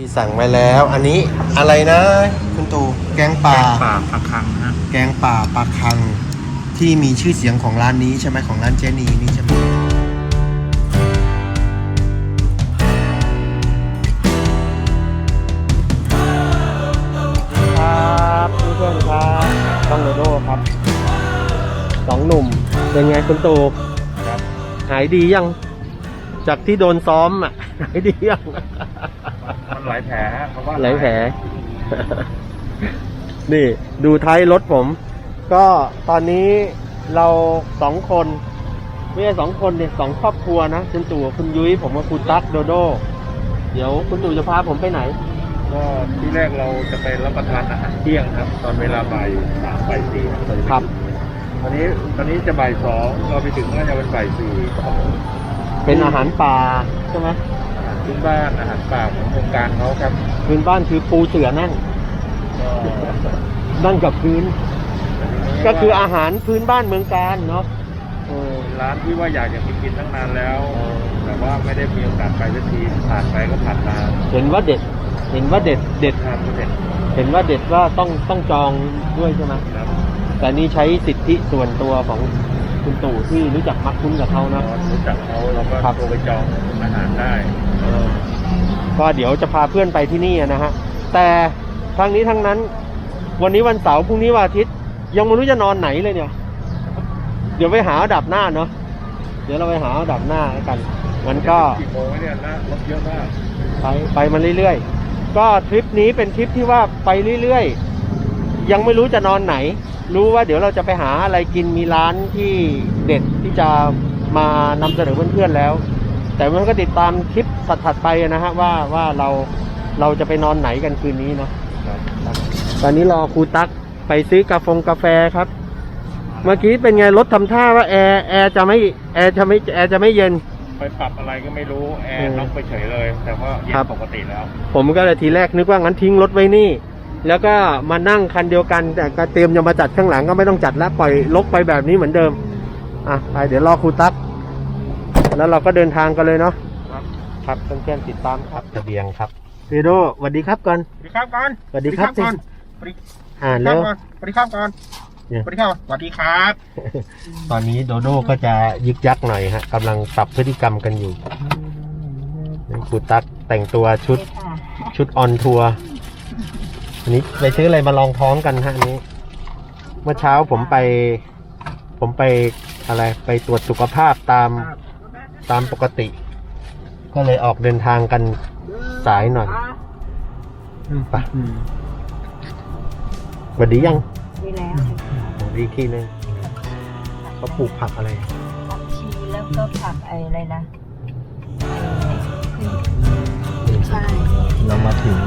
ที่สั่งไว้แล้ว อันนี้อะไรนะคุณตู่แกงป่า ป่าพักคังฮะแกงป่าปลาคังที่มีชื่อเสียงของร้านนี้ใช่ไหมของร้านเจนีนี่ใช่ไหมครับเพื่อนๆครับต้องโดโดครับสองหนุ่มเป็นไงคุณตู่ครับหายดียัง จากที่โดนซ้อมอะหายดียังมัน หลายแผลฮะเพราะว่าหลายแผล นี่ดูท้ายรถผม ก็ตอนนี้เราสองคน ไม่ใช่สองคนเนี่ยสองครอบครัวนะคุณตู่กับคุณยุ้ยผมกับคุณตั๊กโดโด เดี๋ยวคุณตู่จะพาผมไปไหน ก็ที่แรกเราจะไปรับประทานอาหารเที่ยงครับ ตอนเวลาบ่ายสามบ่ายสี่ครับตอนนี้ตอนนี้จะบ่ายสองเราไปถึงก็จะเป็นบ่ายสี่เป็นอาหารป่าใช่ไหมอาหาร พื้นบ้านอาหารป่าของโครงการเขาครับพื้นบ้านคือปูเสือนั่งก็นั่งกับพื้น ก็คืออาหารพื้นบ้านเมืองการเนาะเออเป็นร้านที่ว่าอยากจะไปกินตั้งนานแล้ว แต่ว่าไม่ได้มีโอกาสไปสักทีผ่านไปก็ผ่านมาเห็นว่าเด็ด เห็นว่าเด็ดเด็ดทานเสร็จเห็นว่าเด็ดว่าต้องต้องจองด้วยใช่ไหมครับแต่นี่ใช้สิทธิส่วนตัวของ คุณตู่ที่รู้จักมักคุ้นกับเขานะเรารู้จักเขาเราก็ครับ โทรไปจองอาหารได้ก็เดี๋ยวจะพาเพื่อนไปที่นี่นะฮะ แต่ทั้งนี้ทั้งนั้น วันนี้วันเสาร์พรุ่งนี้วันอาทิตย์ ยังไม่รู้จะนอนไหนเลยเนี่ย เดี๋ยวไปหาอันดับหน้าเนาะเดี๋ยวเราไปหาอันดับหน้าแล้วกันมันก็ กี่โมงวะเนี่ยนะรถเยอะมาก ไปไปมาเรื่อยๆ ก็ทริปนี้เป็นทริปที่ว่าไปเรื่อยๆ ยังไม่รู้จะนอนไหน รู้ว่าเดี๋ยวเราจะไปหาอะไรกินมีร้านที่เด็ดที่จะมานำเสนอเพื่อนๆแล้ว แต่มันก็ติดตามคลิปถัดๆไปนะฮะว่าว่าเราเราจะไปนอนไหนกันคืนนี้เนาะครับตอนนี้รอครูตั๊กไปซื้อกาแฟกาแฟครับ เมื่อกี้เป็นไงรถทำท่าว่าแอร์แอร์จะไม่แอร์จะไม่แอร์จะไม่เย็น ไปปรับอะไรก็ไม่รู้แอเอร์อน็อกไปเฉยเลย แต่ว่าเย็ครันบปกติแล้ว ผมก็เลยทีแรกนึกว่างั้นทิ้งรถไว้นี่ แล้วก็มานั่งคันเดียวกัน แต่ก็เตรียมจะมาจัดข้างหลังก็ไม่ต้องจัดแล้วปล่อยลกไปแบบนี้เหมือนเดิม อะไปเดี๋ยวรอครูตั๊กแล้วเราก็เดินทางกันเลยเนาะครับครับเพื่อนๆติดตามครับทะเบียงครับเรโดสวัสดีครับก่อนสวัสดีครับก่อนสวัสดีครับก่อนสวัสดีอ่าคแล้รับวก่อนสวัสดีครับก่อนเนี่ยสวัสดีครับสวัสดีครับ ตอนนี้โดโดก็จะยึกยักหน่อยฮะกำลังปรับพฤติกรรมกันอยู่ครูตั๊กแต่งตัวชุดชุดออนทัวร์ อันนี้ไปซื้ออะไรมาลองท้องกันฮะอันนี้ เมื่อเช้าผมไป ผมไปอะไร ไปตรวจสุขภาพตามตามปกติ ก็เลยออกเดินทางกันสายหน่อยไปสวัสดียังดีแล้วสวัสดีอีกทีนึงเขาปลูกผักอะไรผักชีแล้วก็ผักไอ้อะไรนะใช่ เรามาถึง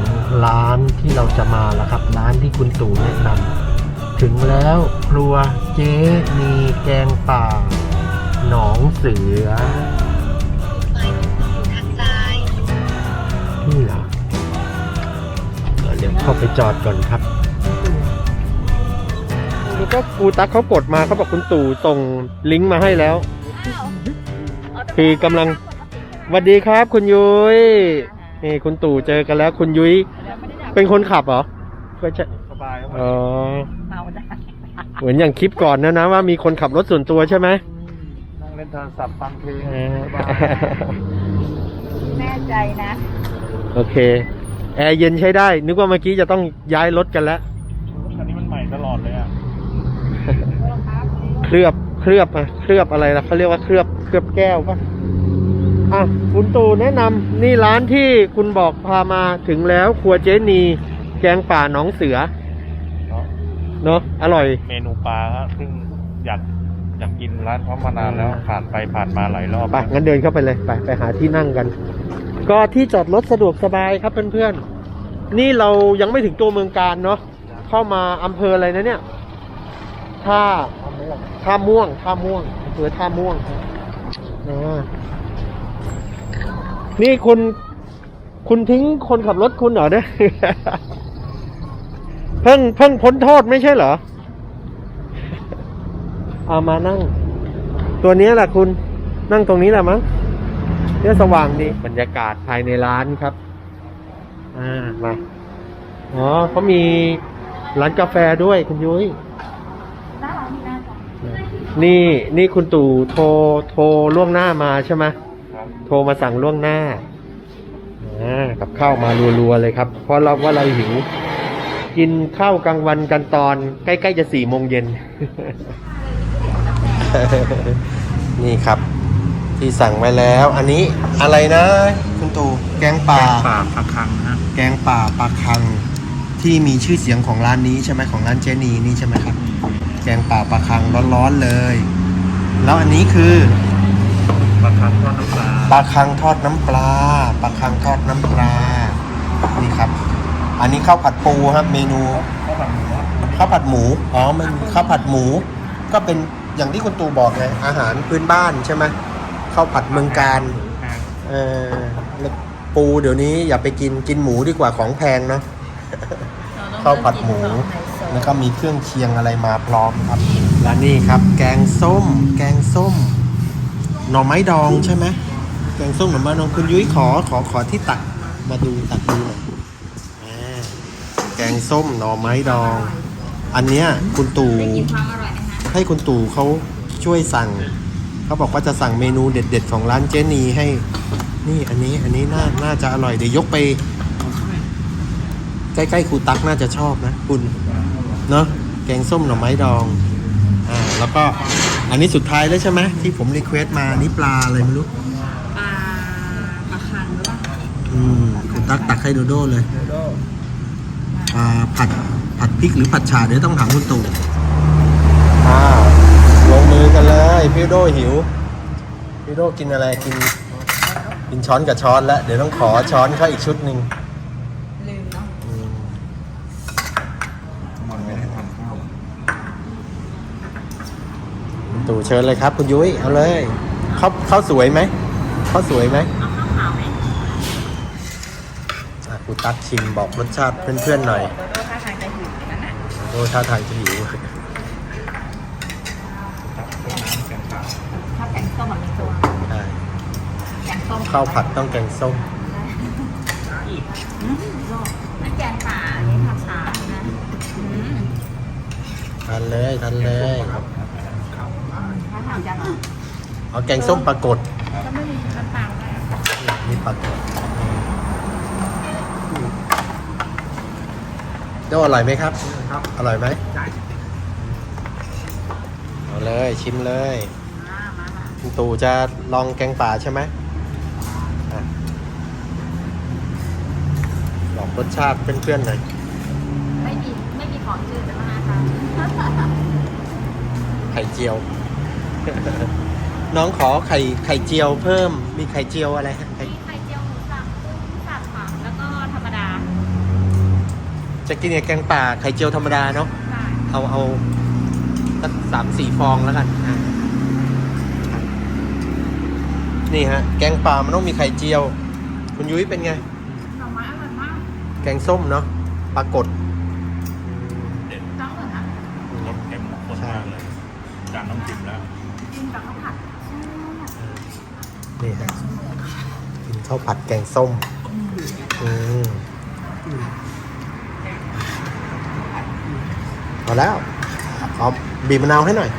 ร้านที่เราจะมาแล้วครับ ร้านที่คุณตู่แนะนำถึงแล้วครัวเจ๊มีแกงป่า หนองเสือนี่เหรอเดี๋ยวเดี๋ยวเข้าไปจอดก่อนครับนี่ก็ครูตั๊กเขากดมาเขาบอกคุณตู่ส่งลิงก์มาให้แล้ว คือกำลังสวัสดีครับคุณยุ้ย นี่คุณตู่เจอกันแล้ว คุณยุ้ยเป็นคนขับเหรอไม่ใช่สบายครับอ๋อเมาได้เหมือนอย่างคลิปก่อนนะนะว่ามีคนขับรถส่วนตัวใช่ไหมนั่งเล่นโทรศัพท์ฟังเพลงเออสบายแน่ใจนะ โอเค แอร์เย็นใช้ได้ นึกว่าเมื่อกี้จะต้องย้ายรถกันแล้วคันนี้มันใหม่ตลอดเลยอะเคลือบเคลือบอะเคลือบอะไรล่ะเขาเรียกว่าเคลือบเคลือบแก้วปะ อะคุณตู่แนะนำนี่ร้านที่คุณบอกพามาถึงแล้วครัวเจนีแกงป่าหนองเสือเนาะเนาะอร่อย เมนูปลาครับซึ่งอยากอยากกินร้านเขามานานแล้วผ่านไปผ่านมาหลายรอบไปงั้นเดินเข้าไปเลยไปไปหาที่นั่งกัน ก็ที่จอดรถสะดวกสบายครับเพื่อนๆนี่เรายังไม่ถึงตัวเมืองการเนาะเข้ามาอำเภออะไรนะเนี่ยท่าท่าม่วงท่าม่วงอำเภอท่าม่วงครับอ่า นี่คุณ คุณทิ้งคนขับรถคุณเหรอเนี่ย เพิ่งเพิ่งพ้นโทษไม่ใช่เหรอ เอามานั่ง ตัวเนี้ยแหละคุณนั่งตรงนี้แหละมั้งเนี่ยสว่างดี บรรยากาศภายในร้านครับออ่า มา อ๋อเขามีร้านกาแฟด้วยคุณยุ้ยน่ารักนี่น่ารักนี่นี่คุณตู่โทรโทรล่วงหน้ามาใช่ไหมครับ โทรมาสั่งล่วงหน้าอ่ากับข้าวมารัวๆเลยครับ เพราะเราว่าเราหิว กินข้าวกลางวันกันตอนใกล้ๆจะสี่โมงเย็น นี่ครับ ที่สั่งไว้แล้ว อันนี้อะไรนะคุณตู่แกงป่าป่าพักคังฮะแกงป่าปลาคังที่มีชื่อเสียงของร้านนี้ใช่ไหมของร้านเจนีนี่ใช่ไหมครับ แกงป่าปลาคังร้อนๆเลย แล้วอันนี้คือ ปลาคังทอดน้ำปลาปลาคังทอดน้ำปลาปลาคังทอดน้ำปลานี่ครับ อันนี้ข้าวผัดปูครับ เมนูข้าวผัดหมูข้าวผัดหมูอ๋อมันข้าวผัดหมู ก็เป็นอย่างที่คุณตูบอกไงอาหารพื้นบ้านใช่ไหมข้าวผัดเมืองการแพงเออแล้วปูเดี๋ยวนี้อย่าไปกินกินหมูดีกว่าของแพงเนาะข้าวผัดหมู แล้วก็มีเครื่องเคียงอะไรมาพร้อมครับ และนี่ครับ แกงส้ม แกงส้ม หน่อไม้ดองใช่ไหมแกงส้มหน่อไม้ดองคุณยุ้ยขอขอขอที่ตักมาดูตักดูหน่อยอ่าแกงส้มหน่อไม้ดอง อันเนี้ยคุณตู่ให้คุณตู่เขาช่วยสั่ง เขาบอกว่าจะสั่งเมนูเด็ด ๆ ของร้านเจนีให้ นี่อันนี้อันนี้น่าน่าจะอร่อยเดี๋ยวยกไป ใกล้ๆครูตักน่าจะชอบนะ คุณเนาะแกงส้มหน่อไม้ดองอ่าแล้วก็ อันนี้สุดท้ายแล้วใช่ไหมที่ผมรีเควสต์มาอันนี่ปลาอะไรไม่รู้ปลาปลาคังหรือเปล่าอืมครูตักตักให้โดโด้เลยปลาผัดผัดพริกหรือผัดฉาเดี๋ยวต้องถามคุณตู่อ่าลงมือกันเลยพี่โดหิวพี่โดกินอะไรกิน กินช้อนกับช้อนแล้วเดี๋ยวต้องขอช้อนเขาอีกชุดหนึ่ง ลืมเนาะ อืม มันไม่ได้ทำข้าว คุณ ตู่เชิญเลยครับ คุณยุ้ยเอาเลยเขาเขาสวยไหมเขาสวยไหมเอาข้าวขาวไหมอะคุณตักชิมบอกรสชาติเพื่อนๆหน่อยโดโดท่าทางจะหิวนั่นน่ะโอ้ท่าทางจะหิวถ้าแกงส้มมันมีตัวใช่แกงส้มข้าวผัดต้องแกงส้มอืมนั่นแกงป่าอันนี้ผัดฉานะอืมทานเลยทานเลยถ้าทางจะหน่อยเอาแกงส้มปลากดก็ไม่มีน้ำตาลเลยนี่ปลากดโดอร่อยไหมครับ ครับอร่อยไหมใช่เอาเลยชิมเลยมามามาคุณตู่จะลองแกงป่าใช่ไหมอะบอกรสชาติเพื่อนๆหน่อยไม่มี ไม่มีของจืดแล้วนะคะไข่เจียว น้องขอไข่ไข่เจียวเพิ่ม มีไข่เจียวอะไรฮะไข่มีไข่เจียวหมูสับกุ้งสับค่ะแล้วก็ธรรมดาจะกินกับแกงป่าไข่เจียวธรรมดาเนาะใช่เอาเอาสักสามสี่ฟองแล้วกันอะนี่ฮะ แกงป่ามันต้องมีไข่เจียว คุณยุ้ยเป็นไง หน่อไม้อร่อยมากแกงส้มเนาะปลากด จ้าเหมือนนะ รสเค็มข้นมากเลยจานน้ำจิ้มแล้ว กินกับข้าวผัด นี่ฮะกิน ข้าวผัดแกงส้ม อืมพอแล้วเอาบีบมะนาวให้หน่อย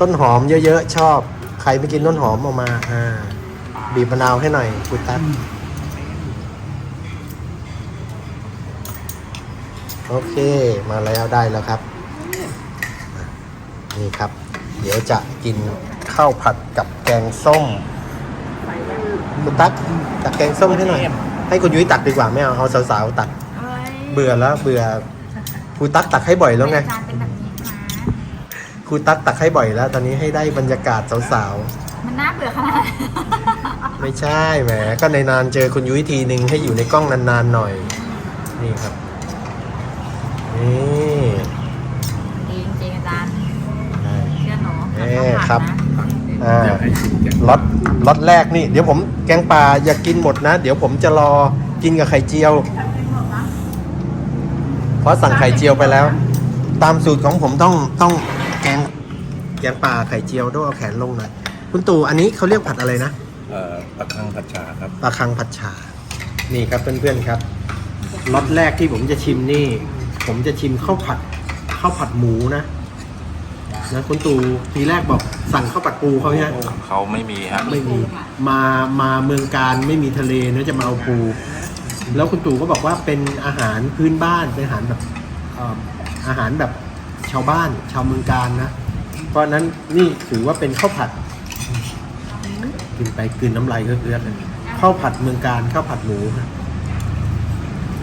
ต้นหอมเยอะๆ ชอบ ใครไม่กินต้นหอมออกมา อ่า บีบมะนาวให้หน่อยคุณตั๊กโอเค มาแล้วได้แล้วครับ นี่ครับ เดี๋ยวจะกินข้าวผัดกับแกงส้ม คุณตั๊กตักแกงส้มให้หน่อยให้คุณยุ้ยตักดีกว่าไม่เอาเอาสาวๆตัก เบื่อแล้วเบื่อครูตักตักให้บ่อยแล้วไงจานเป็นแบบนี้ค่ะครูตักตักให้บ่อยแล้ว ตอนนี้ให้ได้บรรยากาศสาวมันน่าเบื่อขนาดนั้นๆไม่ใช่แหมก็ในนานๆเจอคุณยุ้ยทีหนึ่งให้อยู่ในกล้องนานๆหน่อย นี่ครับนี่จริงจริงอาจารย์ใช่เชื่อหนูเอ๊ะครับนะ อ่าเดี๋ยวให้ชิมแกงล็อตล็อตแรกนี่ เดี๋ยวผมแกงปลาอย่ากินหมดนะ เดี๋ยวผมจะรอกินกับไข่เจียว เพราะสั่งไข่เจียวไปแล้ว ตามสูตรของผมต้องต้องแกงแกงปลาไข่เจียวด้วยเอาแขนลงหน่อยคุณตู่อันนี้เขาเรียกผัดอะไรนะเอ่อปลาคังผัดฉาครับ ปลาคังผัดฉานี่ครับเพื่อนๆครับรสแรกที่ผมจะชิมนี่ ผมจะชิมข้าวผัดข้าวผัดหมูนะ นะคุณตู่ทีแรกบอกสั่งข้าวผัดปูเขาเนี่ยเขาไม่มีฮะไม่มีมามาเมืองการไม่มีทะเลนะจะมาเอาปู แล้วคุณตู่ก็บอกว่าเป็นอาหารพื้นบ้านเป็นอาหารแบบเอ่ออาหารแบบชาวบ้านชาวเมืองการนะ เพราะฉะนั้นนี่ถือว่าเป็นข้าวผัด กินไปกลืนน้ำลายเอื้อกๆเลยข้าวผัดเมืองการข้าวผัดหมูฮะ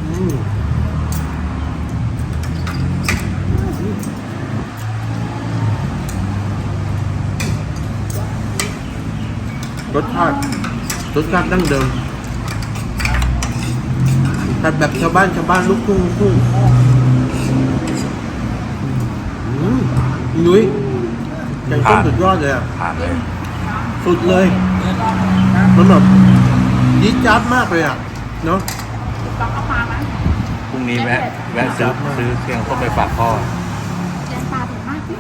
อืม รสชาติรสชาติดั้งเดิมผัดแบบชาวบ้านชาวบ้านลูกทุ่งลูกทุ่งอืมนุ้ยแกงส้มสุดยอดเลยอะผ่านเลย สุดเลยมันแบบยิดจัดมากเลยอะ เนาะต้องเอามาไหมพรุ่งนี้แวะแวะซื้อซื้อเครื่องต้มไปฝากพ่อ แกงปลาถูกมากที่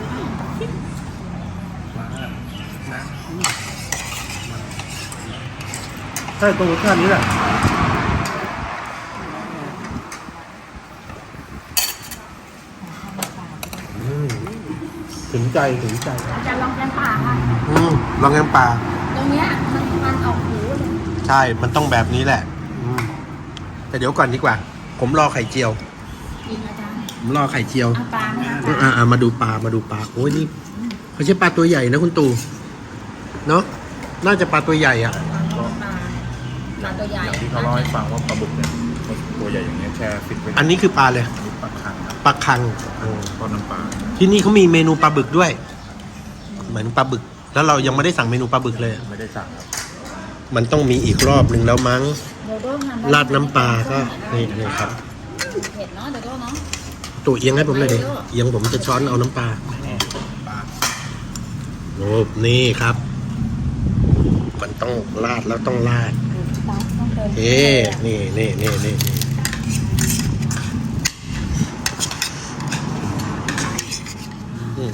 ใช่ตรงรสชาตินี้แหละอืมถึงใจถึงใจอาจารย์ลองแกงปลาค่ะ อืมลองแกงป่า ตรงเนี้ยมันมันออกหูเลยใช่ มันต้องแบบนี้แหละอืมแต่เดี๋ยวก่อนดีกว่า ผมรอไข่เจียว จริงอาจารย์ผมรอไข่เจียว เอาปลาไหมอาจารย์อ่าอ่ามาดูปลา มาดูปลา โอ้ยนี่เขาใช่ปลาตัวใหญ่นะคุณตู่ เนาะน่าจะปลาตัวใหญ่อะ ปลาปลาตัวใหญ่ อย่างที่เขาเล่าให้ฟังว่าปลาบึกเนี่ยตัวใหญ่อย่างเงี้ยแช่ฟิตไว้อันนี้คือปลาเลยอันนี้ปลาคังครับปลาคังทอดน้ำปลาที่นี่เขามีเมนูปลาบึกด้วย เหมือนปลาบึก แล้วเรายังไม่ได้สั่งเมนูปลาบึกเลย ไม่ได้สั่งครับมันต้องมีอีกรอบหนึ่งแล้วมั้ง โดโด้ทำไราดน้ำปลาก็นี่นี่ครับ เผ็ดเนาะโดโด้เนาะตู่เอียงให้ผมเลยดิเอียงผมจะช้อนเอาน้ำปลาโอ้นี่ครับ มันต้องราดแล้วต้องราด ปลาต้องเติมเอ๊นี่นี่นี่นี่นี่อืม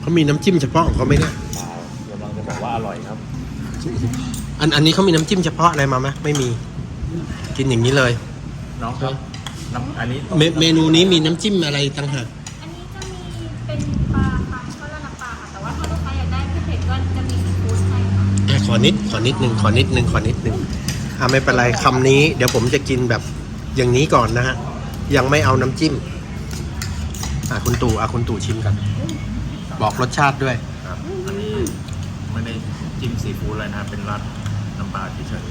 เขามีน้ำจิ้มเฉพาะของเขาไหมเนี่ยกำลังจะบอกว่าอร่อยครับ อันอันนี้เขามีน้ำจิ้มเฉพาะอะไรมาไหมไม่มี กินอย่างนี้เลย น้องครับน้ำอันนี้เมเมนูนี้มีน้ำจิ้มอะไรต่างหาก ขอนิดขอนิดหนึ่งขอนิดหนึ่งขอนิดหนึ่งอ่าไม่เป็นไรคำนี้ เดี๋ยวผมจะกินแบบอย่างนี้ก่อนนะฮะ ยังไม่เอาน้ำจิ้ม อะคุณตู่อะคุณตู่ชิมกัน บอกรสชาติด้วย ครับอันนี้ไม่ได้จิ้มซีฟู้ดอะไรนะครับเป็นราดน้ำปลาเฉย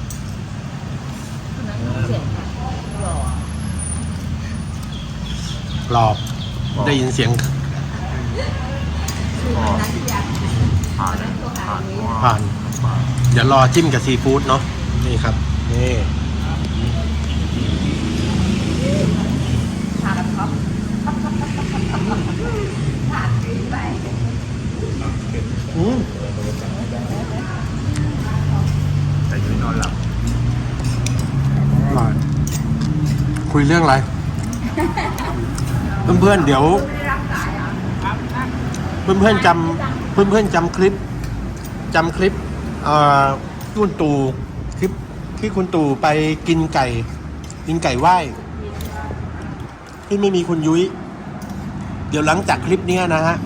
คนนั้นเสียงค่ะหล่อกรอบ ได้ยินเสียง ๆก็ผ่านเลยผ่านเพราะว่าผ่านปลา เดี๋ยวรอจิ้มกับซีฟู้ดเนาะนี่ครับ นี่ทานแล้วครับทานไปอืมแต่ยุ้ยนอนหลับอร่อยคุยเรื่องอะไร เพื่อนๆเดี๋ยว เพื่อนๆจำเพื่อนๆจำคลิปจำคลิปเอ่อที่ คุณตู่คลิปที่คุณตู่ไปกินไก่ กินไก่ไหว้ ที่ไม่มีคุณยุ้ย เดี๋ยวหลังจากคลิปนี้นะฮะ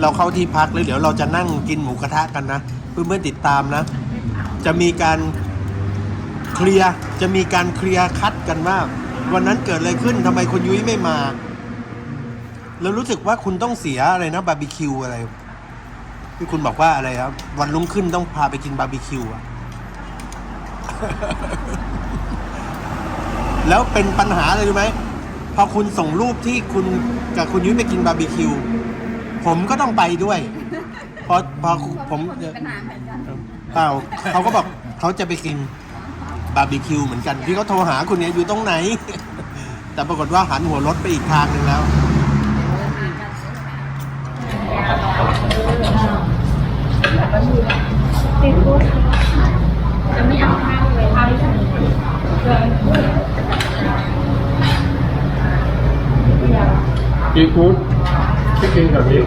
เราเข้าที่พักแล้วเดี๋ยวเราจะนั่งกินหมูกระทะกันนะ เพื่อนๆติดตามนะ จะมีการเคลียร์จะมีการเคลียร์คัดกันว่าวันนั้นเกิดอะไรขึ้นทำไมคุณยุ้ยไม่มา แล้วรู้สึกว่าคุณต้องเสียอะไรนะบาร์บีคิวอะไร ที่คุณบอกว่าอะไรครับ วันรุ่งขึ้นต้องพาไปกินบาร์บีคิวอะแล้วเป็นปัญหาอะไรรู้ไหมพอคุณส่งรูปที่คุณกับคุณยุ้ยไปกินบาร์บีคิว ผมก็ต้องไปด้วย พอพอผมมีปัญหาเหมือนกันเปล่าเขาก็บอกเขาจะไปกินบาร์บีคิวเหมือนกันที่เขาโทรหาคุณเนี่ยอยู่ตรงไหน แต่ปรากฏว่าหันหัวรถไปอีกทางหนึ่งแล้ว จะไม่เอาข้าวเลยข้าวที่ฉันซีฟู้ดที่กินแบบนี้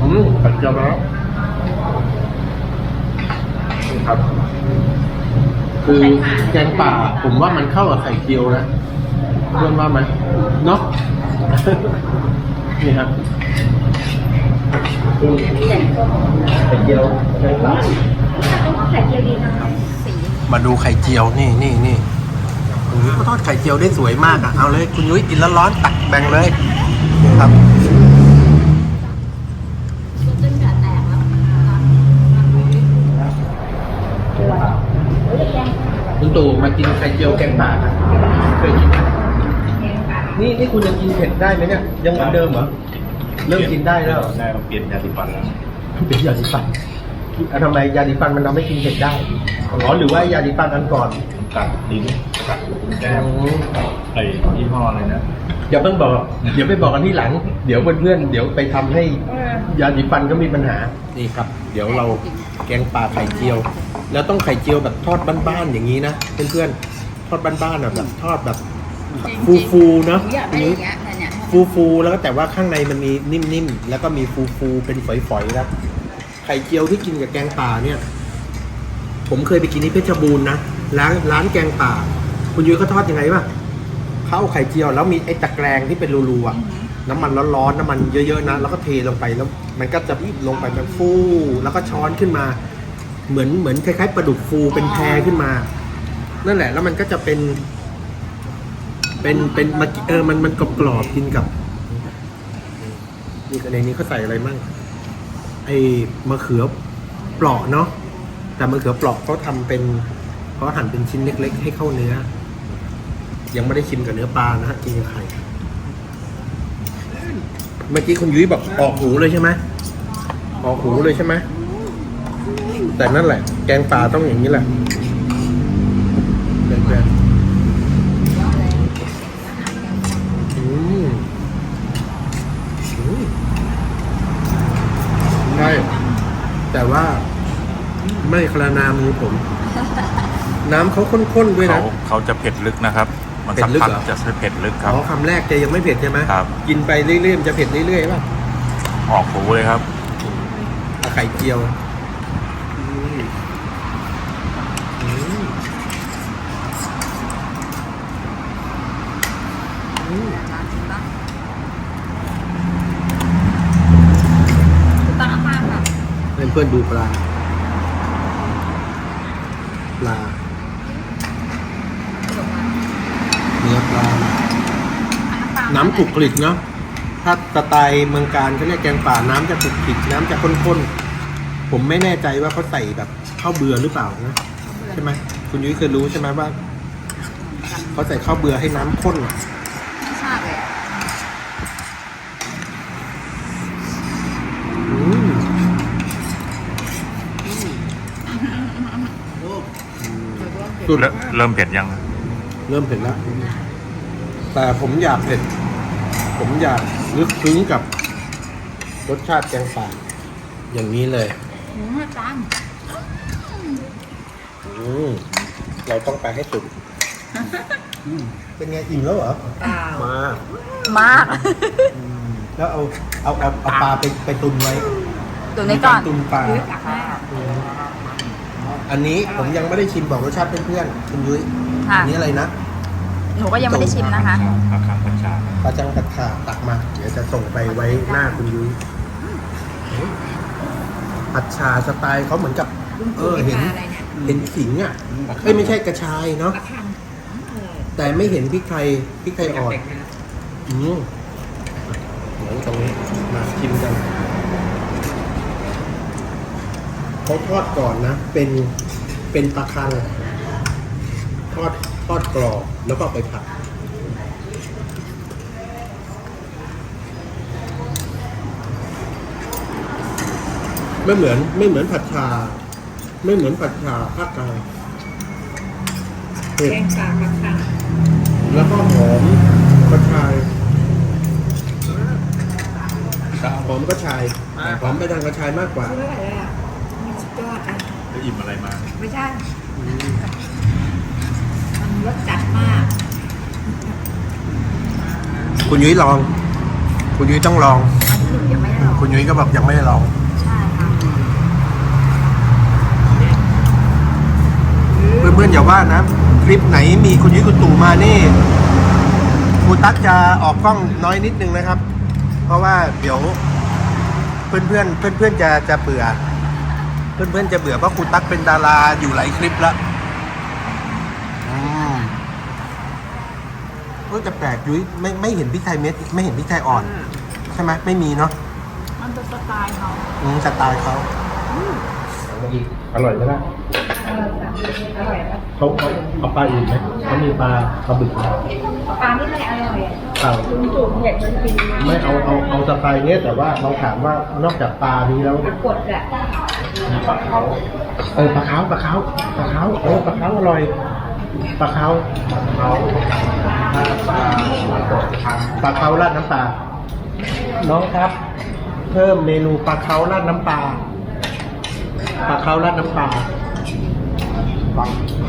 อืมปัจจุบันครับ คือแกงป่า ผมว่ามันเข้ากับไข่เจียวนะเพื่อนว่าไหมเนาะ นี่ครับไข่เจียวแกงป่าไข่เจียวดีนะคะสีมาดูไข่เจียวนี่นี่นี่คุณยุ้ยเขาทอดไข่เจียวได้สวยมากอะเอาเลย คุณยุ้ยกินแล้วร้อนตักแบ่งเลยครับจนเหงื่อแตกแล้วคุณตู่มากินไข่เจียวแกงป่านะเคยกินไหม นี่นี่คุณยังกินเผ็ดได้ไหมเนี่ย ยังเหมือนเดิมเหรอ เริ่มกินได้แล้วเหรอได้มาเปลี่ยนยาสีฟันแล้วเป็นยาสีฟันอะทำไมยาสีฟันมันทำให้กินเผ็ดได้อ๋อหรือว่ายาสีฟันอันก่อนกัดลิ้นกัดแก้มไอ้ยี่ห้ออะไรนะอย่าเพิ่งบอก เดี๋ยวไปบอกกันที่หลัง เดี๋ยวเพื่อนๆเดี๋ยวไปทำให้ยาสีฟันก็มีปัญหา นี่ครับ เดี๋ยวเราแกงปลาไข่เจียว แล้วต้องไข่เจียวแบบทอดบ้านๆอย่างนี้นะเพื่อนๆทอดบ้านๆอะแบบทอดแบบ ฟูๆเนาะอยากได้อย่างเงี้ยเนี่ยฟูๆแล้วก็แต่ว่าข้างในมันมีนิ่มๆ แล้วก็มีฟูๆเป็นฝอยๆนะไข่เจียวที่กินกับแกงป่าเนี่ย ผมเคยไปกินที่เพชรบูรณ์นะร้านร้านแกงป่า คุณยุ้ยเขาทอดยังไงวะเขาเอาไข่เจียวแล้วมีไอ้ตะแกรงที่เป็นรูๆอะน้ำมันร้อนๆน้ำมันเยอะๆนะแล้วก็เทลงไปแล้ว มันก็จะลงไปเป็นฟูแล้วก็ช้อนขึ้นมา เหมือนเหมือนคล้ายๆปลาดุกฟูเป็นแพรขึ้นมา นั่นแหละ แล้วมันก็จะเป็น เป็นเป็นมาเออมันมันกรอบๆกินกับนี่ในนี้เขาใส่อะไรมั่งไอ้มะเขือเปราะเนาะแต่มะเขือเปราะเขาทำเป็นเขาหั่นเป็นชิ้นเล็ก ๆ ให้เข้าเนื้อ ยังไม่ได้ชิมกับเนื้อปลานะฮะกินกับไข่เมื่อกี้คุณยุ้ยบอกออกหูเลยใช่ไหมออกหูเลยใช่ไหมแต่นั่นแหละ แกงปลาต้องอย่างนี้แหละแกงๆอืมอืมใช่แต่ ว่าไม่คลานามือผม น้ำเขาข้นๆด้วยเขานะ เขาจะเผ็ดลึกนะครับ มันสักเผ็ดลึกพักเหรอ จะเผ็ดลึกครับ อ๋อคำแรกจะยังไม่เผ็ดใช่ไหมครับ กินไปเรื่อยๆมันจะเผ็ดเรื่อยๆป่ะออกหูเลยครับเอาไข่เจียวอืมอืม ตั้งมากค่ะ ให้ เพื่อนๆดูปลา ปลาเนื้อปลา น้ำขลุกคลิกเนาะถ้าสไตล์เมืองการเขาเรียกแกงป่าน้ำจะขลุกคลิกน้ำจะข้นๆ ผมไม่แน่ใจว่าเขาใส่แบบข้าวเบื่อหรือเปล่านะใช่ไหมคุณยุ้ยเคยรู้ใช่ไหมว่าเขาใส่ข้าวเบื่อให้น้ำข้นอะ ไม่ทราบเลย อืม สุดเริ่มเริ่มเผ็ดยัง เริ่มเผ็ดแล้ว แต่ผมอยากเผ็ด ผมอยากลึกซึ้งกับ รสชาติแกงป่าอย่างนี้เลยหมูจานอืมเราต้องไปให้สุดอืมเป็นไงอิ่มแล้วเหรอมา มาก แล้วเอาเอาเอาเอาปลาไปไปตุนไว้ตัวนี้ก่อนมีารตุนปลายุ้ยตักให้อืม อันนี้ผมยังไม่ได้ชิมบอกรสชาติเพื่อนๆคุณยุ้ยค่ะ อันนี้อะไรนะหนูก็ยังไม่ได้ชิมนะคะราคาประชาปลาจังกัดขาตักมา เดี๋ยวจะส่งไปไว้หน้าคุณยุ้ยผัดชาสไตล์เขาเหมือนกับ เออเห็น เห็นขิงอะเอ้ยไม่ใช่กระชายเนาะแต่ไม่เห็นพริกไทยพริกไทยอ่อนอืมเดี๋ยวตรงนี้มาชิมกัน เขาทอดก่อนนะ เป็นเป็นปลาคังทอดทอดกรอบแล้วก็ไปผัดไม่เหมือนไม่เหมือนผัดชา ไม่เหมือนผัดชาภาคกลางเผ็ดแกงป่าผักค่ะแล้วก็หอมกระชายหอมกระชายหอมไปทางกระชายมากกว่าไม่ไหวเลยอะมันสุดยอด อะแล้วอิ่มอะไรมา ไม่ใช่ มันรสจัดมาก คุณยุ้ยลอง คุณยุ้ยต้องลอง อันนี้หนูยังไม่ได้ลองคุณยุ้ยก็บอกยังไม่ได้ลอง ใช่ค่ะพื่อนๆอย่าว่านะ คลิปไหนมีคุณยุ้ยคุณตู่มานี่ครูตั๊กจะออกกล้องน้อยนิดนึงนะครับ เพราะว่าเดี๋ยว เพื่อนเพื่อนเพื่อนเพื่อนๆจะจะเบื่อ เพื่อนเพื่อนๆจะเบื่อเพราะครูตั๊กเป็นดาราอยู่หลายคลิปแล้วอืมก็จะแปลกยุ้ยไม่ไม่เห็นพริกไทยเม็ด ไม่เห็นพริกไทยอ่อน ใช่ไหมไม่มีเนาะมันเป็นสไตล์เขาอืมสไตล์เขาอร่อยใช่ไหมอร่อยปะเขาเขาเอาปลาอื่นไหมเขามีปลาปลาบึกไหมปลาที่ไหนอร่อยอะเปล่าจุ่มจุ่มๆอยากจะกินไม่เอาเอาเอาสไตล์เนี้ยแต่ว่าเราถามว่านอกจากปลานี้แล้วกดอะมี ปลาเขาเออปลาเขาปลาเขาปลาเขาเออปลาเขาอร่อยปลาเขาปลาเขาปลาปลาปลาเขาราดน้ำปลาน้องครับ เพิ่มเมนูปลาเขาราดน้ำปลาปลาเขาราดน้ำปลา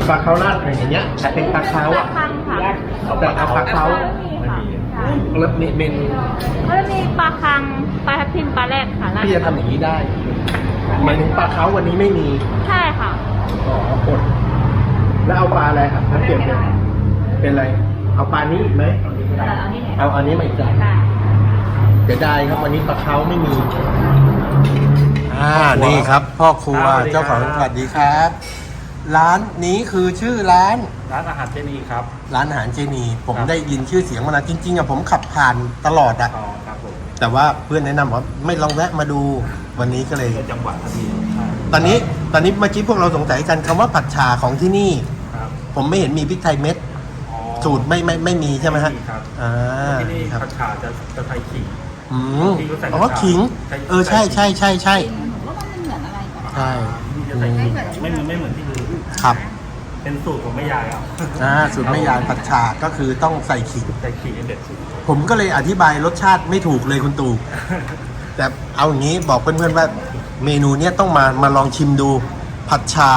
ปลาเขาราดอะไรอย่างเงี้ยแต่เป็นปลาเขาปลาอะคังค่ะแต่เอาปลาเขาไม่มีค่ะ แล้วเมเมนูก็จะมีปลาคังปลาทับทิมปลาแรดค่ะร้านที่จะทำอย่างนี้ได้หมายถึงปลาเขาวันนี้ไม่มีใช่ค่ะอ๋ออดแล้วเอาปลาอะไรครับถ้าเปลี่ยนเป็นเป็นอะไร เอาปลานี้อีกไหมเอาที่ไหนเอาอันนี้มาอีกจานได้เดี๋ยวได้ครับวันนี้ปลาเขาไม่มีอ่านี่ครับ พ่อครัวเจ้าของสวัสดีครับ ร้านนี้คือชื่อร้าน ร้านอาหารเจนีครับ ร้านอาหารเจนี ผมครับ ได้ยินชื่อเสียงมานานจริงๆอะผมขับผ่านตลอดอะอ๋อครับผมแต่ว่าเพื่อนแนะนำว่าไม่ลองแวะมาดูวันนี้ก็เลยในจังหวัดทันทีใช่ตอนนี้ตอนนี้เมื่อกี้พวกเราสงสัยกันคำว่าผัดชาของที่นี่ ครับผมไม่เห็นมีพริกไทยเม็ด อ๋อสูตรไม่ไม่ไม่มีใช่ไหมฮะไม่มีครับอ่าที่นี่ครับผัดฉาจะจะไทยขิง อืมที่เขาใส่อ๋อผัดฉ่าขิงใช่เออใช่ใช่ใช่ใช่ผมว่ามันเหมือนอะไรกันใช่ ที่จะอืใส่มขิงไม่เหมือนไม่เหมือนที่อื่น ครับ เป็นสูตรของแม่ยายครับอ่าสูตรไม่ยานผัดชาก็คือต้องใส่ขิง ใส่ขิงให้เด็ดสุดผมก็เลยอธิบายรสชาติไม่ถูกเลยคุณตู่ แต่เอาอย่างนี้บอกเพื่อนๆว่าเมนูเนี้ยต้องมามาลองชิมดู ผัดชา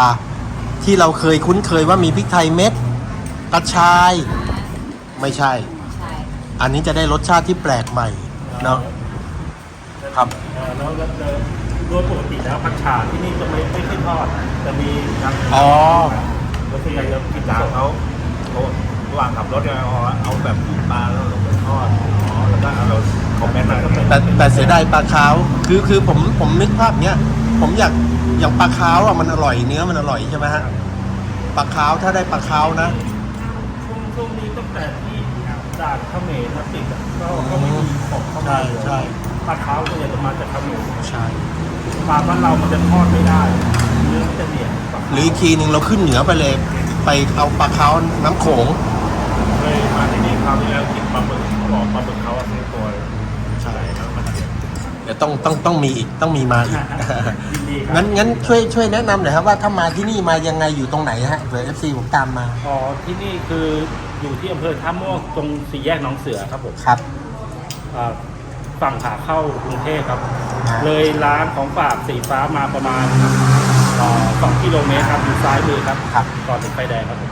ที่เราเคยคุ้นเคยว่ามีพริกไทยเม็ดกระชาย ไม่ใช่ ใช่อันนี้จะได้รสชาติที่แปลกใหม่เนาะครับ เออแล้วแล้วแล้ว โดยปกติแล้วผัดฉาที่นี่จะไม่ไม่ค่อยทอดจะมีการอ๋อแล้วส่วนใหญ่จะกินร้านเขาเขาระหว่างขับรถเนี่ยเอาเอาแบบปลาแล้วเราไปทอดอ๋อแล้วก็เอาเราคอมเมนต์มาก็เป็นแต่แต่เสียดายปลาขาวคือคือผมผมนึกภาพเนี้ยผมอยากอย่างปลาขาวอะมันอร่อยเนื้อมันอร่อยใช่ไหมฮะปลาขาวถ้าได้ปลาขาวนะ ช่วงช่วงนี้ตั้งแต่ที่ด่านเขมรมาติดอะก็ก็ไม่มีของเข้ามาเลยใช่ใช่ ปลาเท้าส่วนใหญ่จะมาจากเขมร ใช่ ปลาบ้านเรามันจะทอดไม่ได้เนื้อมันจะเหนียวปลาหรืออีกทีหนึ่งเราขึ้นเหนือไปเลย ไปเอาปลาขาวน้ำโขงเคยมาที่นี่คราวที่แล้วกินปลาหมึกเขาบอกปลาหมึกเขาอะซื้อตัวใช่แล้วมันเด็ดเดี๋ยวต้องต้องต้องมีอีกต้องมีมาอีก ยินดีครับงั้นงั้นช่วยช่วยแนะนำหน่อยครับว่าถ้ามาที่นี่มายังไงอยู่ตรงไหนฮะเผื่อเอฟซีผมตามมาอ๋อที่นี่คืออยู่ที่อำเภอท่าม่วงตรงสี่แยกหนองเสือครับผม ครับอ่า ฝั่งขาเข้ากรุงเทพครับอ่าเลยร้านของฝากสีฟ้ามาประมาณเอ่อสองกิโลเมตรครับอยู่ซ้ายมือครับครับ ก่อนถึงไฟแดงครับผม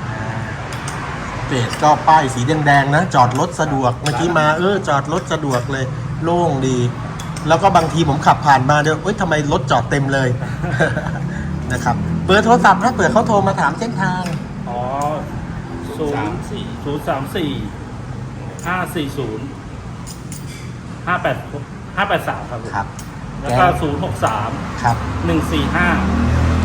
เศษก็ป้ายสีแดงๆนะ จอดรถสะดวกเมื่อกี้มาเออจอดรถสะดวกเลย โล่งดี แล้วก็บางทีผมขับผ่านมาเด้อเอ้ยทำไมรถจอดเต็มเลยนะครับเบอร์โทรศัพท์ถ้าเผื่อเขาโทรมาถามเส้นทางอ๋อศูนย์สี่ศูนย์สามสี่ห้าสี่ศูนย์ ห้าแปดห้าแปดสามครับผมครับแล้วก็ศูนย์หกสามครับหนึ่งสี่ห้า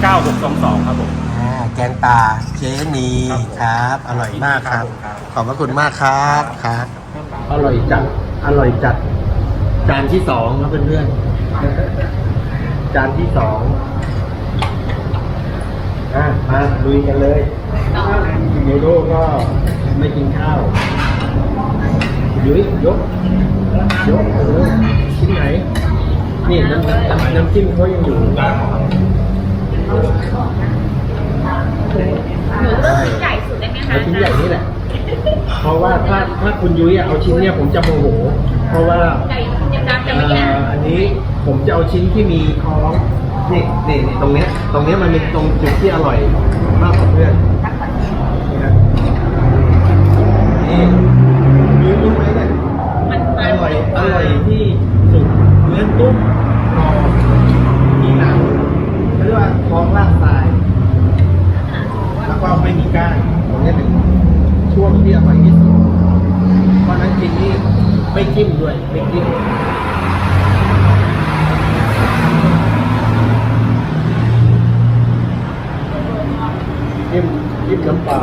เก้าหกสองสองครับผม อ่าแกงปลาเจนีครับครับอร่อยมากครับครับ ขอบพระคุณมากครับครับ อร่อยจัด อร่อยจัด จานที่สองครับเพื่อนๆ จานที่สองอะมาลุยกันเลยโยโดก็ไม่กินข้าว ยุ้ยยกยกเออชิ้นไหน นี่น้ำน้ำน้ำจิ้มเขายังอยู่หนูเลือกชิ้นใหญ่สุดได้ไหมคะเอาชิ้นใหญ่นี่แหละ เพราะว่าถ้าถ้าคุณยุ้ยเอาชิ้นเนี้ยผมจะโมโห เพราะว่าใหญ่ยังดำจะไม่เอ่แย่ออันนี้ผมจะเอาชิ้นที่มีท้อง นี่นี่นี่ตรงเนี้ย ตรงเนี้ยมันเป็นตรงจุดที่อร่อยมากกว่าเพื่อน อร่อยที่สุดเนื้อตุ้มรอบมีน้ำเรียกว่าท้องร่างกาย แล้วก็ไม่มีก้างตรงนี้เป็นช่วงที่อร่อยที่สุดเพราะนั้นกินนี่ไม่จิ้มด้วยไม่จิ้มจิ้มจิ้มน้ำปลา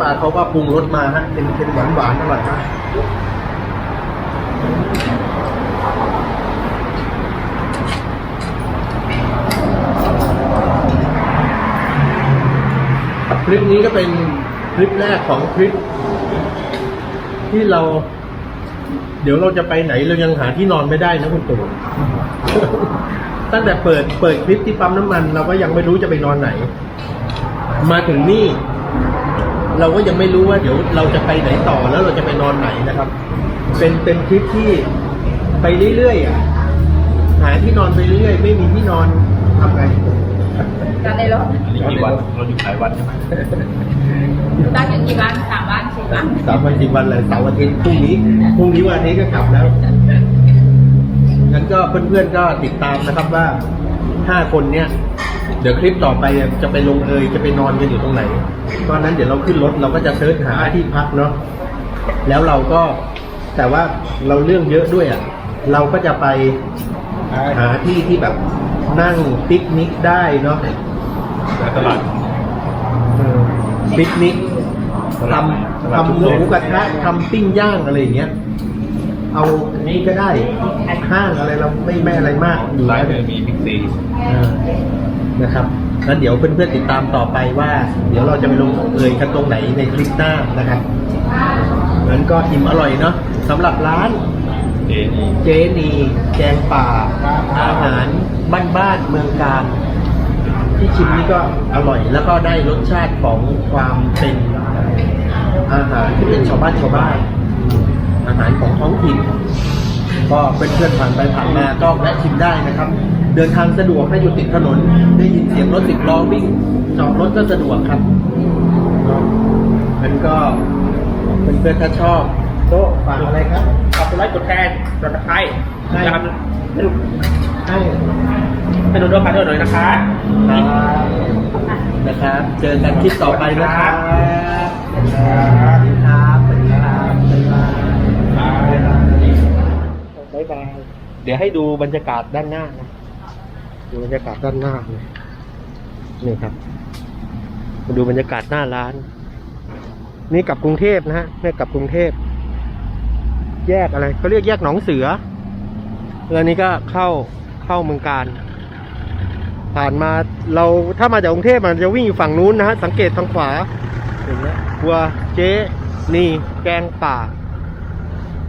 ปลาเขาก็ปรุงรสมาฮะเป็นเป็นหวานหวานอร่อยมาก นี้ก็เป็นคลิปแรกของคลิป ที่เรา เดี๋ยวเราจะไปไหนเรายังหาที่นอนไม่ได้นะคุณตู่ตั้งแต่เปิดเปิดคลิปที่ปั๊มน้ำมัน เราก็ยังไม่รู้จะไปนอนไหน มาถึงนี่ เราก็ยังไม่รู้ว่า เดี๋ยวเราจะไปไหนต่อแล้วเราจะไปนอนไหนนะครับ เป็นเป็นทริปที่ไปเรื่อยๆอะหาที่นอนไปเรื่อยๆไม่มีที่นอนทำไง การในรถอันนี้กี่วันเราอยู่หลายวันใช่ไหมตั้งอยู่กี่วันสามวันสี่วันสามวันสี่วันเลยเสาร์อาทิตย์พรุ่งนี้พรุ่งนี้วันอาทิตย์ก็กลับแล้วงั้นก็เพื่อนๆก็ติดตามนะครับว่าห้าคนเนี้ยเดี๋ยวคลิปต่อไปจะไปลงเอยจะไปนอนกันอยู่ตรงไหนตอนนั้นเดี๋ยวเราขึ้นรถเราก็จะเซิร์ชหาที่พักเนาะแล้วเราก็แต่ว่าเราเรื่องเยอะด้วยอะ เราก็จะไปหาที่ที่แบบนั่งปิกนิกได้เนาะ ตลาดเออปิกนิกทำทำหมูกระทะทำปิ้งย่างอะไรอย่างเงี้ย เอานี่ก็ได้ห้างอะไรเราไม่ไม่อะไรมากอยู่ร้านแล้วเลยมีพิกซีเออนะครับแล้วเดี๋ยวเพื่อนๆติดตามต่อไปว่า เดี๋ยวเราจะไปลงเอยกันตรงไหนในคลิปหน้านะครับงั้นก็อิ่มอร่อยเนาะสำหรับร้าน เจนี่เจนีแกงป่า อาหารบ้านๆเมืองการ ที่ชิมนี่ก็อร่อย แล้วก็ได้รสชาติของความเป็นอาหารที่เป็นชาวบ้านชาวบ้าน อาหารของท้องถิ่นก็เป็นเพื่อนๆผ่านไปผ่านมาก็แวะชิมได้นะครับ เดินทางสะดวกถ้าอยู่ติดถนน ได้ยินเสียงรถสิบล้อวิ่งจอดรถก็สะดวกครับมันก็เป็นเพื่อนๆถ้าชอบโต๊ะฝากอะไรครับขอบคุณไลค์กดแชร์กดตะไคร้ได้นะครับ ให้ดูให้ให้ดูด้วยกันด้วยหน่อยนะคะครับนะครับ เจอกันคลิปต่อไปนะครับสวัสดีครับสวัสดีครับบ๊ายบายบ๊ายบายเดี๋ยวให้ดูบรรยากาศด้านหน้านะดูบรรยากาศด้านหน้าเลยนี่ครับมาดูบรรยากาศหน้าร้าน นี่กลับกรุงเทพนะฮะนี่กลับกรุงเทพ แยกอะไรเขาเรียกแยกหนองเสือ แล้วนี้ก็เข้าเข้าเมืองการ ผ่านมาเราถ้ามาจากกรุงเทพมันจะวิ่งอยู่ฝั่งนู้นนะฮะสังเกตทางขวาเห็นไหมวัวเจ๊นี่แกงป่า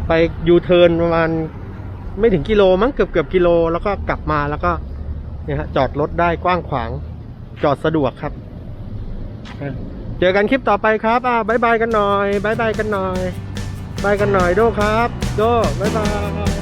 ไปยูเทิร์นประมาณไม่ถึงกิโลมั้งเกือบเกือบกิโลแล้วก็กลับมาแล้วก็เนี่ยฮะจอดรถได้กว้างขวาง จอดสะดวกครับ เจอกันคลิปต่อไปครับอ่าบายบายกันหน่อยบายบายกันหน่อยบายกันหน่อยโดครับ โดบายบาย